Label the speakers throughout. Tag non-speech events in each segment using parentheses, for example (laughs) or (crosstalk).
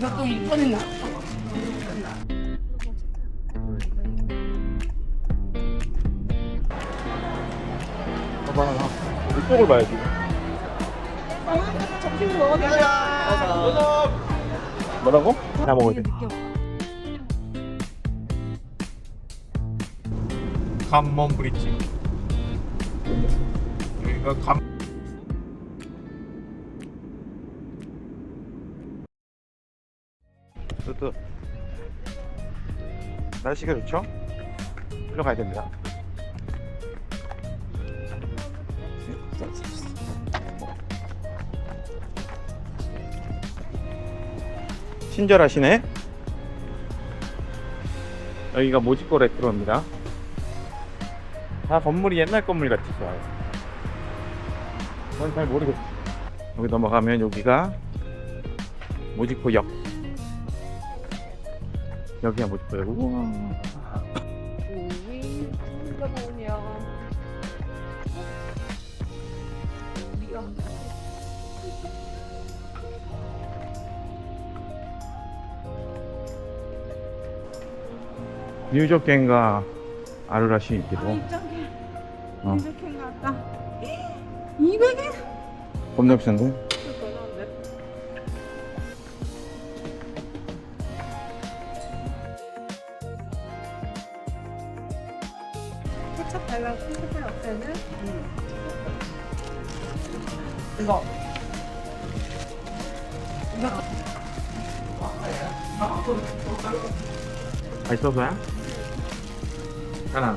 Speaker 1: 이것도 이번에 나.
Speaker 2: 봐봐 이쪽을 봐야지
Speaker 1: 점심 먹어야
Speaker 2: 뭐라고? 다 먹어야 돼 감몬 브릿지 여기가 감 또 날씨가 좋죠? 일로 가야 됩니다. 친절하시네. 여기가 모지코 레트로입니다. 다 건물이 옛날 건물 같이 좋아요. 전 잘 모르겠어 여기 넘어가면 여기가 모지코 역 여기가 모지코역 우와
Speaker 1: 우리 불러보면 우리가
Speaker 2: 뉴저겐과 아루라시 있기도
Speaker 1: 입장해.
Speaker 2: 어.
Speaker 1: 이렇게 갔다. 200엔?
Speaker 2: 겁나 비싼데?
Speaker 1: 케첩 달라고 케첩 없애는? 이거. 이거.
Speaker 2: 맛있어서야? 하나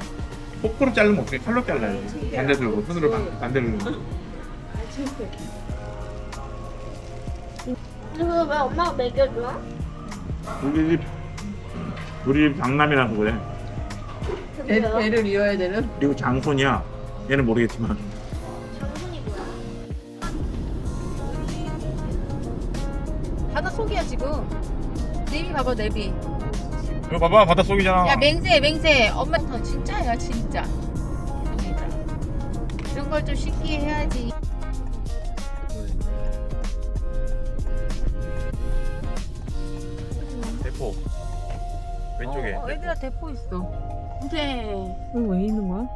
Speaker 2: 포크로 자르면 어떻게 칼로 잘라야지 반대 들고 손으로 반- 반대로
Speaker 3: 그거 왜 엄마가 먹여줘?
Speaker 2: 우리 집 우리 집 장남이라서 그래
Speaker 1: 배, 배를 이어야 되는?
Speaker 2: 그리고 장손이야 얘는 모르겠지만
Speaker 3: 장군이 뭐야?
Speaker 4: 바다 속이야 지금. 내비 봐봐 내비.
Speaker 2: 이거 봐봐 바닷속이잖아
Speaker 4: 야 맹세 맹세. 엄마 더 진짜야 진짜. 진짜. 이런 걸좀 신기해 해야지.
Speaker 2: 대포 왼쪽에
Speaker 4: 어, 얘들아 대포 있어. 그래.
Speaker 1: 이거 왜 있는 거야?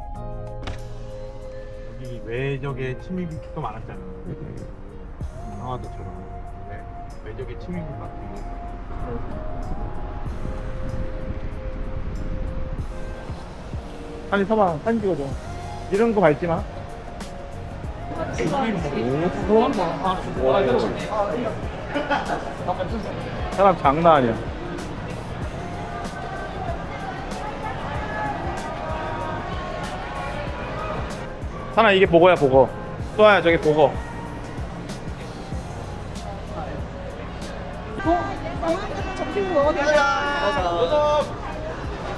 Speaker 2: 여기 외적의 침입도 많았잖아. 강화도처럼 네. 외적의 침입이 많고 아니 서봐 사진 찍어줘. 이런 거 밟지 마. 사람 장난 아니야 사나 이게 보고야 보고 또야 저게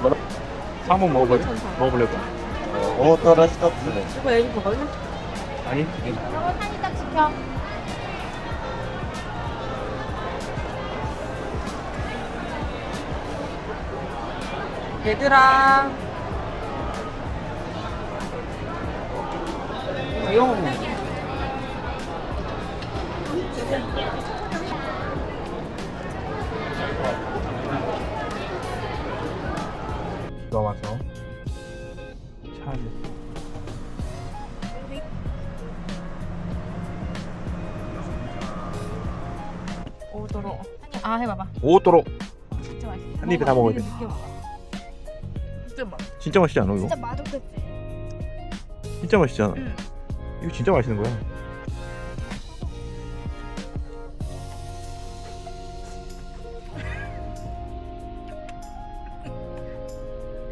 Speaker 2: 뭐라? 한번 먹어볼래? 먹어보려고
Speaker 5: 오, 떨어 스톱스.
Speaker 1: 이거 애기?
Speaker 2: 아니
Speaker 3: 저거 딱 지켜.
Speaker 1: 얘들아. 먹네.
Speaker 2: 비가 와서 차 안에
Speaker 4: 오도로. 아 해봐봐.
Speaker 2: 오도록
Speaker 4: 진짜 맛있어.
Speaker 2: 한 입에 다 먹어야 돼.
Speaker 1: 진짜 맛.
Speaker 2: 진짜 맛있지 않아 이거?
Speaker 3: 진짜 맛없겠지?
Speaker 2: 진짜 맛있잖아
Speaker 4: 응.
Speaker 2: 이거 진짜 맛있는 거야.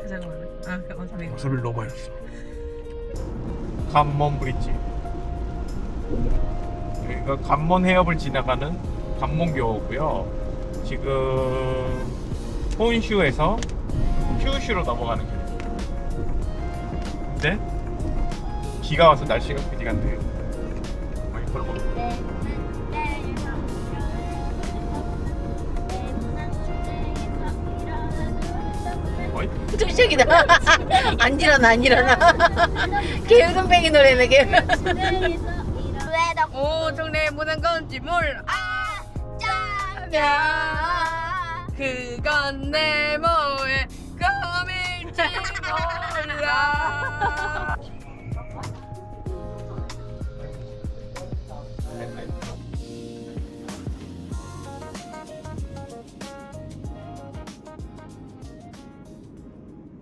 Speaker 1: 가장 많아. 아, 그 어차피.
Speaker 2: 와사비를 너무 넣었어. 감몬 브릿지. 여기가 감몬 해협을 지나가는 감몬교고요. 지금 혼슈에서 큐슈로 넘어가는 길 근데 비가 와서 날씨가 그지 같네요 많이?
Speaker 4: 또 시작이다. (laughs) 안 일어나 안 일어나. (laughs) 게으름뱅이 노래네.
Speaker 3: 왜나 (laughs)
Speaker 4: 오 동네 무는 건지 몰라. 짜면 그건 네모의 꿈일지 몰라